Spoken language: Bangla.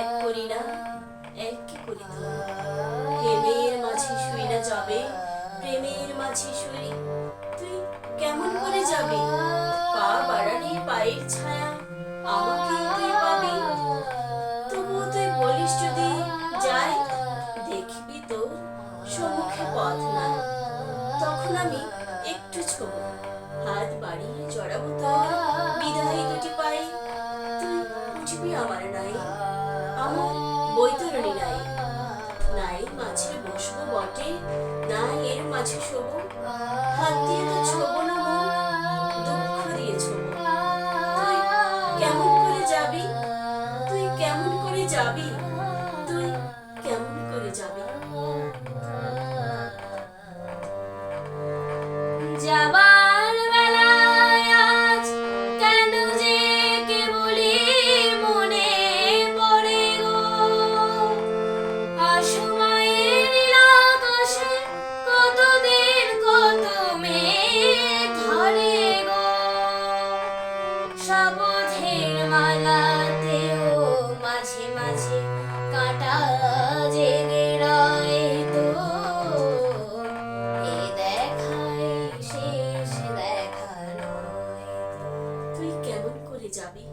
এক করি না এক করি তো প্রেমের মাঝে শুই না যাবে, প্রেমের মাঝে শুই তুই কেমন করে যাবি? পা বাড়ালে পায়ের ছায়া, আমাকে তুই পাবি? তবুও তুই বলিস যদি যাই, দেখবি তোর সম্মুখে পথ নাই। তখন আমি না এর মাঝে শোভ হাত দিয়ে তো ছোবো না দুঃখ দিয়ে ছোবো। তুই কেমন করে যাবি? তুই কেমন করে যাবি? তুই কেমন করে যাবি? যাবার সবুজের মালাতেও মাঝে মাঝে কাটা জেগে রয় তো। এ দেখায় শেষ দেখা নয় তুই কেমন করে যাবি?